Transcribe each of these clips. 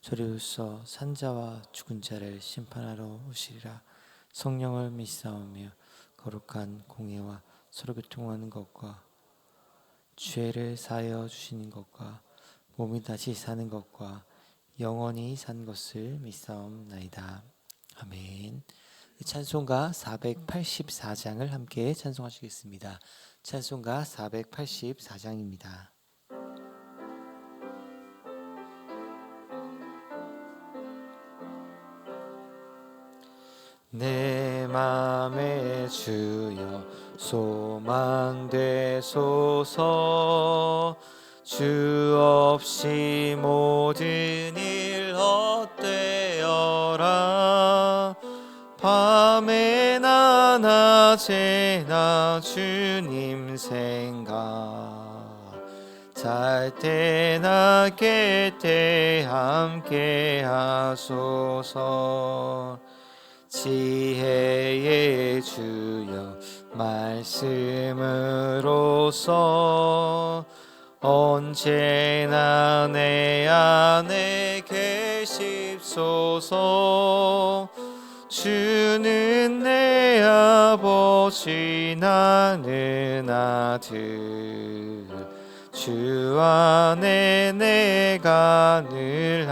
저리로서 산자와 죽은 자를 심판하러 오시리라. 성령을 믿사오며 거룩한 공예와 서로 교통하는 것과 죄를 사하여 주시는 것과 몸이 다시 사는 것과 영원히 산 것을 믿사옵나이다. 아멘. 찬송가 484장을 함께 찬송하시겠습니다. 찬송가 484장입니다 내 맘에 주여 소망 되소서. 주 없이 모든 일 헛되어라. 밤에나 낮에나 주님 생각. 잘 때나 깰때 함께 하소서 지혜의 주여 말씀으로써 언제나 내 안에 계십소서. 주는 내 아버지 나는 아들. 주 안에 내가 늘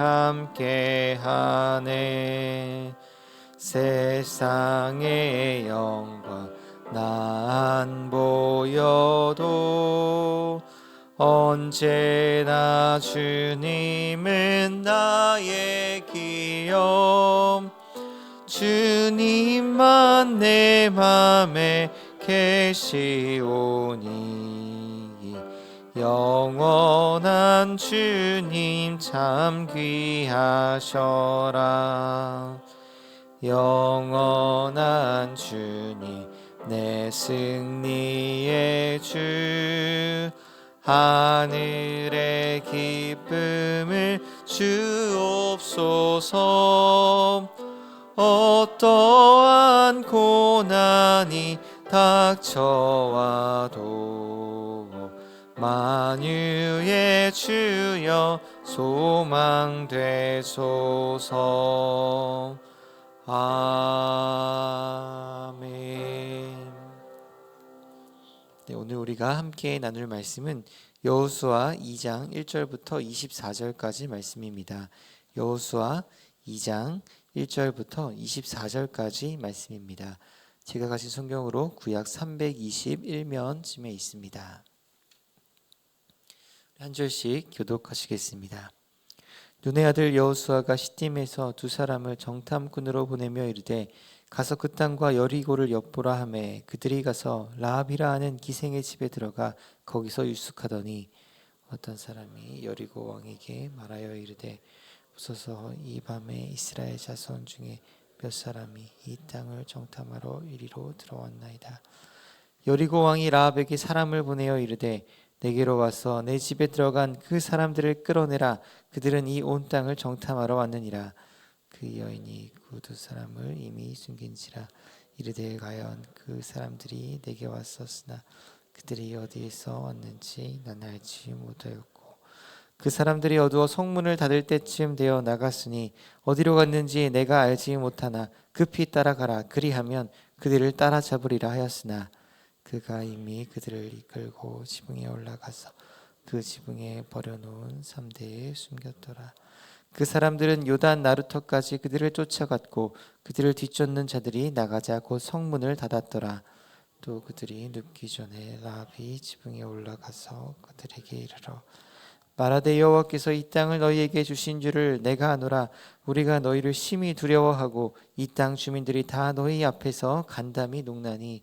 함께하네 세상의 영광 나안 보여도 언제나 주님은 나의 기염 주님만 내 맘에 계시오니 영원한 주님 참 귀하셔라 영원한 주님 내 승리의 주 하늘의 기쁨을 주옵소서. 어떠한 고난이 닥쳐와도 만유의 주여 소망되소서 아멘. 네, 오늘 우리가 함께 나눌 말씀은 여호수아 2장 1절부터 24절까지 말씀입니다. 여호수아 2장 1절부터 24절까지 말씀입니다. 제가 가진 성경으로 구약 321면쯤에 있습니다. 한 절씩 교독하시겠습니다. 눈의 아들 여호수아가 시딤에서 두 사람을 정탐꾼으로 보내며 이르되 가서 그 땅과 여리고를 엿보라 하매 그들이 가서 라합이라 하는 기생의 집에 들어가 거기서 유숙하더니 어떤 사람이 여리고 왕에게 말하여 이르되 보소서 이 밤에 이스라엘 자손 중에 몇 사람이 이 땅을 정탐하러 이리로 들어왔나이다. 여리고 왕이 라합에게 사람을 보내어 이르되 내게로 와서 내 집에 들어간 그 사람들을 끌어내라. 그들은 이 온 땅을 정탐하러 왔느니라. 그 여인이 그 두 사람을 이미 숨긴지라. 이르되 과연 그 사람들이 내게 왔었으나 그들이 어디에서 왔는지 난 알지 못하였고 그 사람들이 어두워 성문을 닫을 때쯤 되어 나갔으니 어디로 갔는지 내가 알지 못하나 급히 따라가라. 그리하면 그들을 따라잡으리라 하였으나 그가 이미 그들을 이끌고 지붕에 올라가서 그 지붕에 버려놓은 삼대에 숨겼더라. 그 사람들은 요단 나루터까지 그들을 쫓아갔고 그들을 뒤쫓는 자들이 나가자 곧 성문을 닫았더라. 또 그들이 눕기 전에 라합이 지붕에 올라가서 그들에게 이르러 말하되 여호와께서 이 땅을 너희에게 주신 줄을 내가 아노라 우리가 너희를 심히 두려워하고 이 땅 주민들이 다 너희 앞에서 간담이 녹나니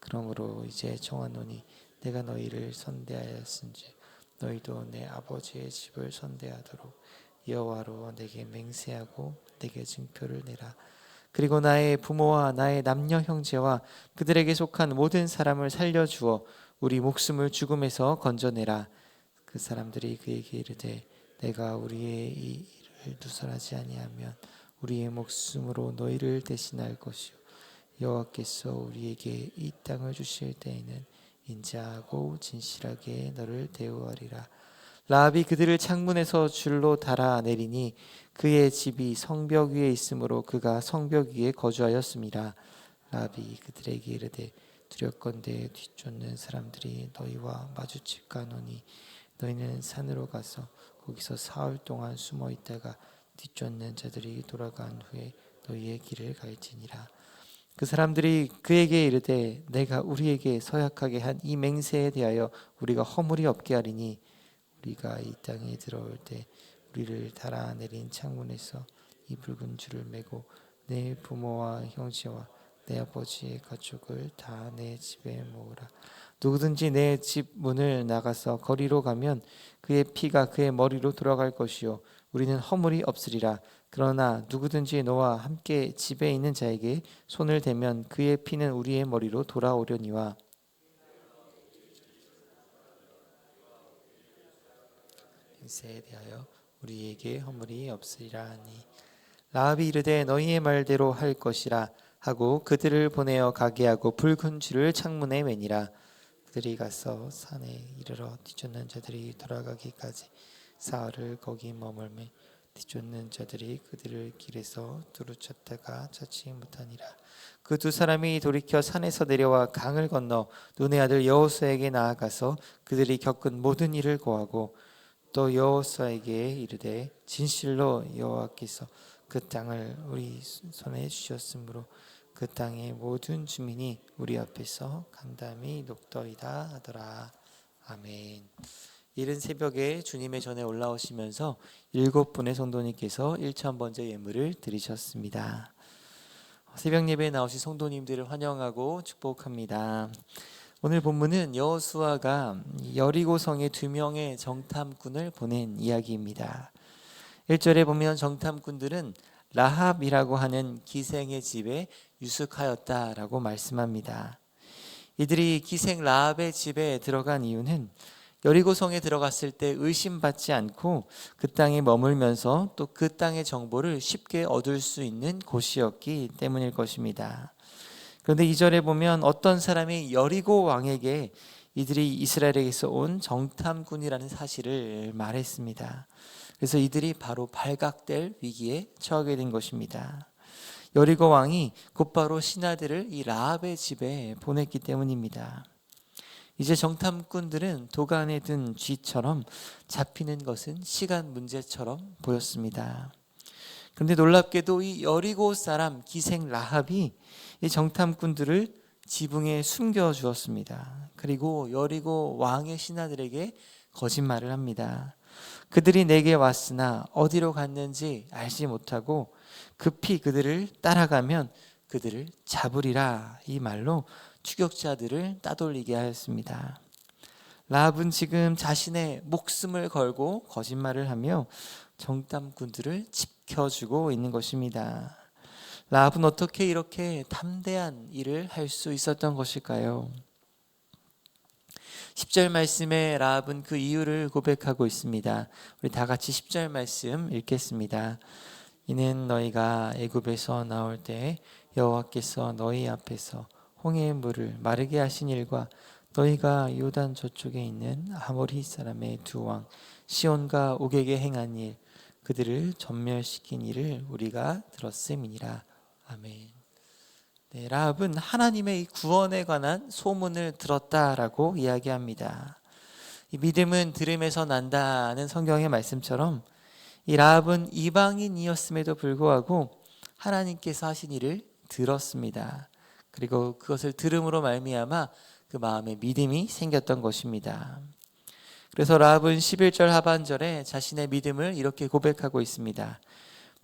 그러므로 이제 정하노니 내가 너희를 선대하였은지 너희도 내 아버지의 집을 선대하도록 여호와로 내게 맹세하고 내게 증표를 내라. 그리고 나의 부모와 나의 남녀 형제와 그들에게 속한 모든 사람을 살려 주어 우리 목숨을 죽음에서 건져내라. 그 사람들이 그에게 이르되 내가 우리의 이 일을 누설하지 아니하면 우리의 목숨으로 너희를 대신할 것이요 여호와께서 우리에게 이 땅을 주실 때에는 인자하고 진실하게 너를 대우하리라. 라합이 그들을 창문에서 줄로 달아 내리니 그의 집이 성벽 위에 있으므로 그가 성벽 위에 거주하였습니다. 라합이 그들에게 이르되 두렵건대 뒤쫓는 사람들이 너희와 마주칠까노니 너희는 산으로 가서 거기서 사흘 동안 숨어 있다가 뒤쫓는 자들이 돌아간 후에 너희의 길을 갈지니라. 그 사람들이 그에게 이르되 내가 우리에게 서약하게 한 이 맹세에 대하여 우리가 허물이 없게 하리니 우리가 이 땅에 들어올 때 우리를 달아내린 창문에서 이 붉은 줄을 메고 내 부모와 형제와 내 아버지의 가족을 다 내 집에 모으라. 누구든지 내 집 문을 나가서 거리로 가면 그의 피가 그의 머리로 돌아갈 것이요 우리는 허물이 없으리라. 그러나 누구든지 너와 함께 집에 있는 자에게 손을 대면 그의 피는 우리의 머리로 돌아오려니와. 행세에 대하여 우리에게 허물이 없으리라 하니. 라합이 이르되 너희의 말대로 할 것이라 하고 그들을 보내어 가게 하고 붉은 줄을 창문에 매니라. 그들이 가서 산에 이르러 뒤쫓는 자들이 돌아가기까지 사흘을 거기 머물매 뒤쫓는 자들이 그들을 길에서 두루 쳤다가 찾지 못하니라 그 두 사람이 돌이켜 산에서 내려와 강을 건너 눈의 아들 여호수에게 나아가서 그들이 겪은 모든 일을 고하고 또 여호수아에게 이르되 진실로 여호와께서 그 땅을 우리 손에 주셨으므로 그 땅의 모든 주민이 우리 앞에서 강담이 높더이다 하더라 아멘. 이른 새벽에 주님의 전에 올라오시면서 일곱 분의 성도님께서 1천 번째 예물을 드리셨습니다. 새벽 예배에 나오신 성도님들을 환영하고 축복합니다. 오늘 본문은 여호수아가 여리고 성에 두 명의 정탐꾼을 보낸 이야기입니다. 1절에 보면 정탐꾼들은 라합이라고 하는 기생의 집에 유숙하였다라고 말씀합니다. 이들이 기생 라합의 집에 들어간 이유는 여리고성에 들어갔을 때 의심받지 않고 그 땅에 머물면서 또 그 땅의 정보를 쉽게 얻을 수 있는 곳이었기 때문일 것입니다. 그런데 이절에 보면 어떤 사람이 여리고 왕에게 이들이 이스라엘에게서 온 정탐군이라는 사실을 말했습니다. 그래서 이들이 바로 발각될 위기에 처하게 된 것입니다. 여리고 왕이 곧바로 신하들을 이 라합의 집에 보냈기 때문입니다. 이제 정탐꾼들은 도간에 든 쥐처럼 잡히는 것은 시간 문제처럼 보였습니다. 그런데 놀랍게도 이 여리고 사람 기생 라합이 이 정탐꾼들을 지붕에 숨겨 주었습니다. 그리고 여리고 왕의 신하들에게 거짓말을 합니다. 그들이 내게 왔으나 어디로 갔는지 알지 못하고 급히 그들을 따라가면 그들을 잡으리라 이 말로 추격자들을 따돌리게 하였습니다. 라합은 지금 자신의 목숨을 걸고 거짓말을 하며 정탐꾼들을 지켜주고 있는 것입니다. 라합은 어떻게 이렇게 담대한 일을 할 수 있었던 것일까요? 10절 말씀에 라합은 그 이유를 고백하고 있습니다. 우리 다 같이 10절 말씀 읽겠습니다. 이는 너희가 애굽에서 나올 때 여호와께서 너희 앞에서 홍해의 물을 마르게 하신 일과 너희가 요단 저쪽에 있는 아모리 사람의 두 왕 시온과 옥에게 행한 일 그들을 전멸시킨 일을 우리가 들었음이니라 아멘. 네, 라합은 하나님의 구원에 관한 소문을 들었다라고 이야기합니다. 이 믿음은 들음에서 난다는 성경의 말씀처럼 이 라합은 이방인이었음에도 불구하고 하나님께서 하신 일을 들었습니다. 그리고 그것을 들음으로 말미암아 그 마음에 믿음이 생겼던 것입니다. 그래서 라합은 11절 하반절에 자신의 믿음을 이렇게 고백하고 있습니다.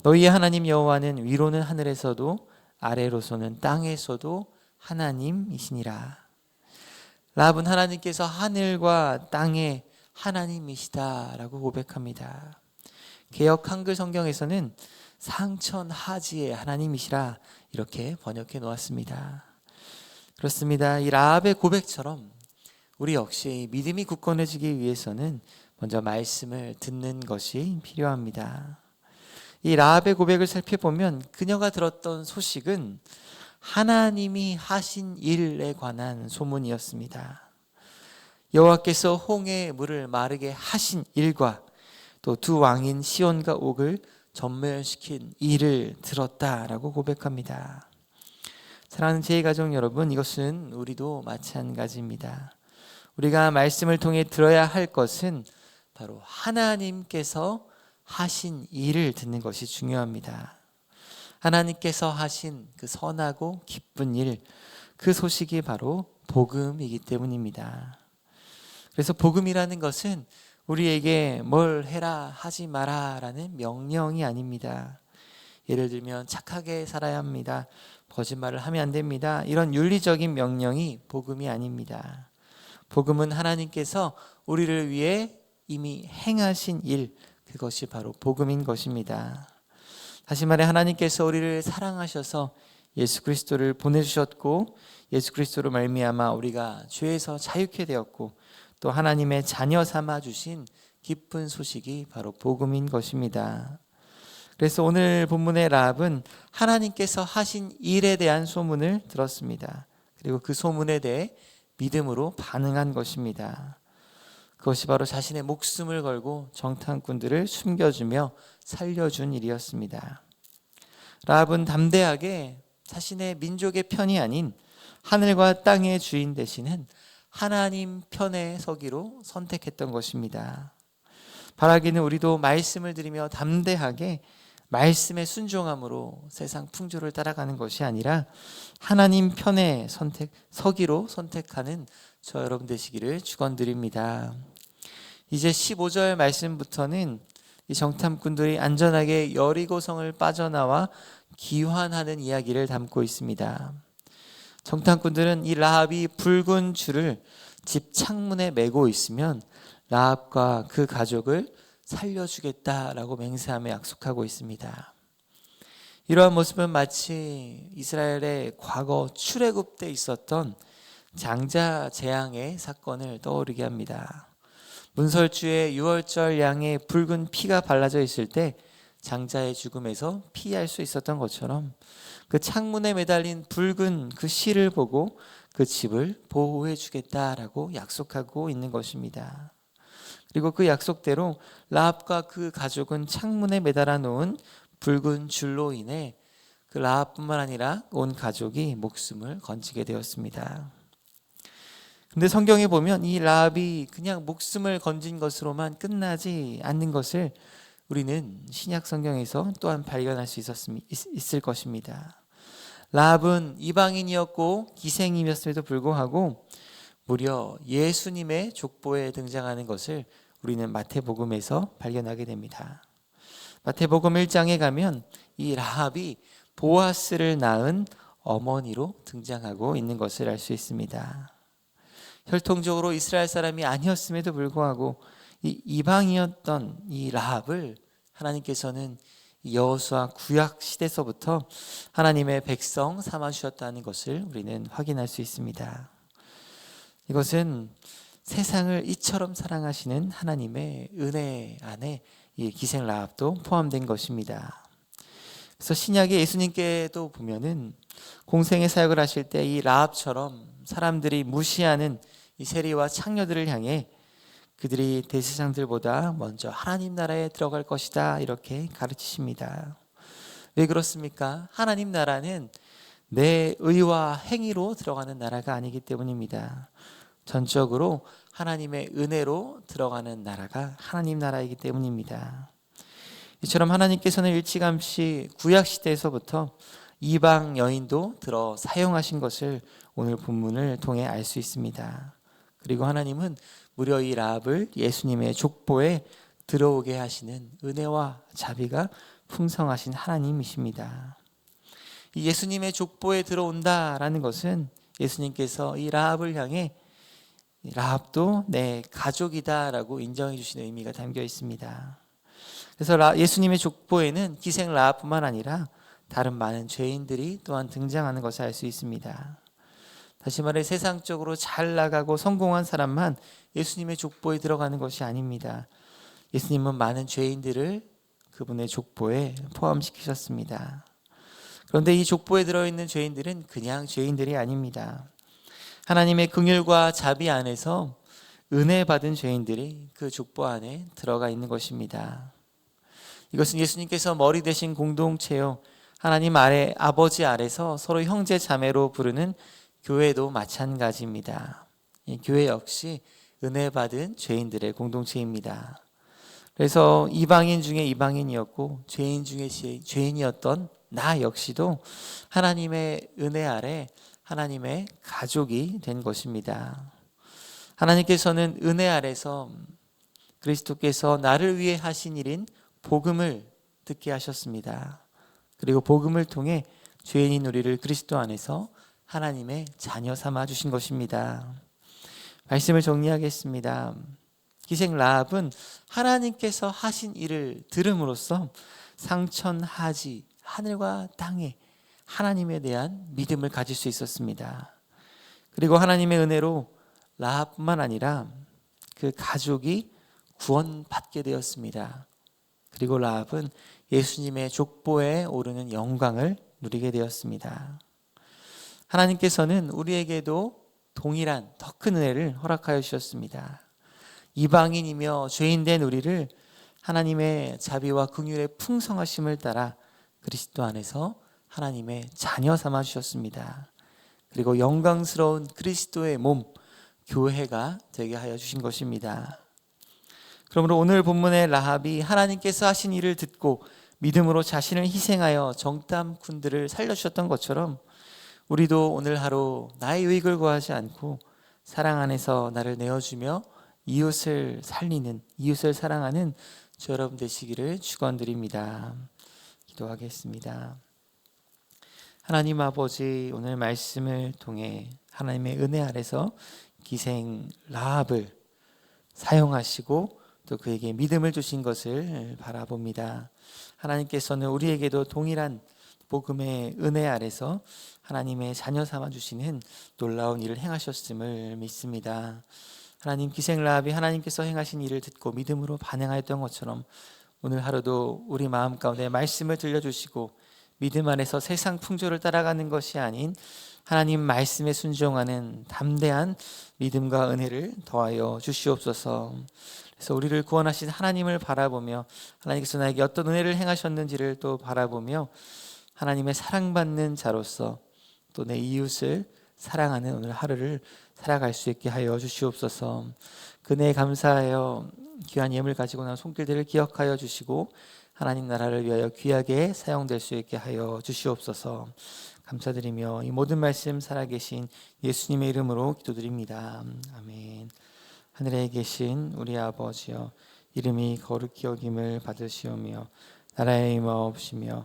너희의 하나님 여호와는 위로는 하늘에서도 아래로서는 땅에서도 하나님이시니라. 라합은 하나님께서 하늘과 땅의 하나님이시다라고 고백합니다. 개혁 한글 성경에서는 상천하지의 하나님이시라 이렇게 번역해 놓았습니다. 그렇습니다. 이 라합의 고백처럼 우리 역시 믿음이 굳건해지기 위해서는 먼저 말씀을 듣는 것이 필요합니다. 이 라합의 고백을 살펴보면 그녀가 들었던 소식은 하나님이 하신 일에 관한 소문이었습니다. 여호와께서 홍해의 물을 마르게 하신 일과 또 두 왕인 시온과 옥을 전멸시킨 일을 들었다라고 고백합니다. 사랑하는 제 가족 여러분, 이것은 우리도 마찬가지입니다. 우리가 말씀을 통해 들어야 할 것은 바로 하나님께서 하신 일을 듣는 것이 중요합니다. 하나님께서 하신 그 선하고 기쁜 일, 그 소식이 바로 복음이기 때문입니다. 그래서 복음이라는 것은 우리에게 뭘 해라 하지 마라라는 명령이 아닙니다. 예를 들면 착하게 살아야 합니다. 거짓말을 하면 안 됩니다. 이런 윤리적인 명령이 복음이 아닙니다. 복음은 하나님께서 우리를 위해 이미 행하신 일, 그것이 바로 복음인 것입니다. 다시 말해 하나님께서 우리를 사랑하셔서 예수 그리스도를 보내주셨고 예수 그리스도로 말미암아 우리가 죄에서 자유케 되었고 또 하나님의 자녀 삼아 주신 기쁜 소식이 바로 복음인 것입니다. 그래서 오늘 본문의 라합은 하나님께서 하신 일에 대한 소문을 들었습니다. 그리고 그 소문에 대해 믿음으로 반응한 것입니다. 그것이 바로 자신의 목숨을 걸고 정탐꾼들을 숨겨주며 살려준 일이었습니다. 라합은 담대하게 자신의 민족의 편이 아닌 하늘과 땅의 주인 되시는 하나님 편에 서기로 선택했던 것입니다. 바라기는 우리도 말씀을 들으며 담대하게 말씀에 순종함으로 세상 풍조를 따라가는 것이 아니라 하나님 편에 선택 서기로 선택하는 저 여러분 되시기를 축원드립니다. 이제 15절 말씀부터는 이 정탐꾼들이 안전하게 여리고성을 빠져나와 기환하는 이야기를 담고 있습니다. 정탐꾼들은 이 라합이 붉은 줄을 집 창문에 메고 있으면 라합과 그 가족을 살려주겠다라고 맹세하며 약속하고 있습니다. 이러한 모습은 마치 이스라엘의 과거 출애굽 때 있었던 장자 재앙의 사건을 떠오르게 합니다. 문설주의 유월절 양의 붉은 피가 발라져 있을 때 장자의 죽음에서 피할 수 있었던 것처럼 그 창문에 매달린 붉은 그 실을 보고 그 집을 보호해 주겠다라고 약속하고 있는 것입니다. 그리고 그 약속대로 라합과 그 가족은 창문에 매달아 놓은 붉은 줄로 인해 그 라합뿐만 아니라 온 가족이 목숨을 건지게 되었습니다. 근데 성경에 보면 이 라합이 그냥 목숨을 건진 것으로만 끝나지 않는 것을 우리는 신약 성경에서 또한 발견할 수 있었음, 있을 것입니다. 라합은 이방인이었고 기생임이었음에도 불구하고 무려 예수님의 족보에 등장하는 것을 우리는 마태복음에서 발견하게 됩니다. 마태복음 1장에 가면 이 라합이 보아스를 낳은 어머니로 등장하고 있는 것을 알 수 있습니다. 혈통적으로 이스라엘 사람이 아니었음에도 불구하고 이 이방이었던 이 라합을 하나님께서는 여호수아 구약 시대서부터 하나님의 백성 삼아 주셨다는 것을 우리는 확인할 수 있습니다. 이것은 세상을 이처럼 사랑하시는 하나님의 은혜 안에 이 기생 라합도 포함된 것입니다. 그래서 신약의 예수님께도 보면은 공생의 사역을 하실 때 이 라합처럼 사람들이 무시하는 이 세리와 창녀들을 향해 그들이 대세상들보다 먼저 하나님 나라에 들어갈 것이다 이렇게 가르치십니다. 왜 그렇습니까? 하나님 나라는 내 의와 행위로 들어가는 나라가 아니기 때문입니다. 전적으로 하나님의 은혜로 들어가는 나라가 하나님 나라이기 때문입니다. 이처럼 하나님께서는 일찌감치 구약 시대에서부터 이방 여인도 들어 사용하신 것을 오늘 본문을 통해 알 수 있습니다. 그리고 하나님은 무려 이 라합을 예수님의 족보에 들어오게 하시는 은혜와 자비가 풍성하신 하나님이십니다. 이 예수님의 족보에 들어온다라는 것은 예수님께서 이 라합을 향해 라합도 내 가족이다라고 인정해 주시는 의미가 담겨 있습니다. 그래서 예수님의 족보에는 기생 라합뿐만 아니라 다른 많은 죄인들이 또한 등장하는 것을 알 수 있습니다. 다시 말해 세상적으로 잘 나가고 성공한 사람만 예수님의 족보에 들어가는 것이 아닙니다. 예수님은 많은 죄인들을 그분의 족보에 포함시키셨습니다. 그런데 이 족보에 들어있는 죄인들은 그냥 죄인들이 아닙니다. 하나님의 긍휼과 자비 안에서 은혜 받은 죄인들이 그 족보 안에 들어가 있는 것입니다. 이것은 예수님께서 머리 대신 공동체요. 하나님 아래 아버지 아래서 서로 형제 자매로 부르는 교회도 마찬가지입니다. 교회 역시 은혜 받은 죄인들의 공동체입니다. 그래서 이방인 중에 이방인이었고 죄인 중에 죄인이었던 나 역시도 하나님의 은혜 아래 하나님의 가족이 된 것입니다. 하나님께서는 은혜 아래서 그리스도께서 나를 위해 하신 일인 복음을 듣게 하셨습니다. 그리고 복음을 통해 죄인인 우리를 그리스도 안에서 하나님의 자녀 삼아 주신 것입니다. 말씀을 정리하겠습니다. 기생 라합은 하나님께서 하신 일을 들음으로써 상천하지 하늘과 땅에 하나님에 대한 믿음을 가질 수 있었습니다. 그리고 하나님의 은혜로 라합뿐만 아니라 그 가족이 구원받게 되었습니다. 그리고 라합은 예수님의 족보에 오르는 영광을 누리게 되었습니다. 하나님께서는 우리에게도 동일한 더 큰 은혜를 허락하여 주셨습니다. 이방인이며 죄인된 우리를 하나님의 자비와 긍휼의 풍성하심을 따라 그리스도 안에서 하나님의 자녀 삼아 주셨습니다. 그리고 영광스러운 그리스도의 몸 교회가 되게 하여 주신 것입니다. 그러므로 오늘 본문의 라합이 하나님께서 하신 일을 듣고 믿음으로 자신을 희생하여 정탐꾼들을 살려주셨던 것처럼 우리도 오늘 하루 나의 유익을 구하지 않고 사랑 안에서 나를 내어주며 이웃을 살리는 이웃을 사랑하는 저 여러분 되시기를 축원드립니다. 기도하겠습니다. 하나님 아버지 오늘 말씀을 통해 하나님의 은혜 아래서 기생 라합을 사용하시고 또 그에게 믿음을 주신 것을 바라봅니다. 하나님께서는 우리에게도 동일한 복음의 은혜 아래서 하나님의 자녀 삼아 주시는 놀라운 일을 행하셨음을 믿습니다. 하나님 기생 라합이 하나님께서 행하신 일을 듣고 믿음으로 반응하였던 것처럼 오늘 하루도 우리 마음 가운데 말씀을 들려주시고 믿음 안에서 세상 풍조를 따라가는 것이 아닌 하나님 말씀에 순종하는 담대한 믿음과 은혜를 더하여 주시옵소서. 그래서 우리를 구원하신 하나님을 바라보며 하나님께서 나에게 어떤 은혜를 행하셨는지를 또 바라보며 하나님의 사랑받는 자로서 또 내 이웃을 사랑하는 오늘 하루를 살아갈 수 있게 하여 주시옵소서. 그네 감사하여 귀한 예물 가지고 난 손길들을 기억하여 주시고 하나님 나라를 위하여 귀하게 사용될 수 있게 하여 주시옵소서. 감사드리며 이 모든 말씀 살아계신 예수님의 이름으로 기도드립니다. 아멘. 하늘에 계신 우리 아버지여 이름이 거룩히 여김을 받으시오며 나라의 임하옵시며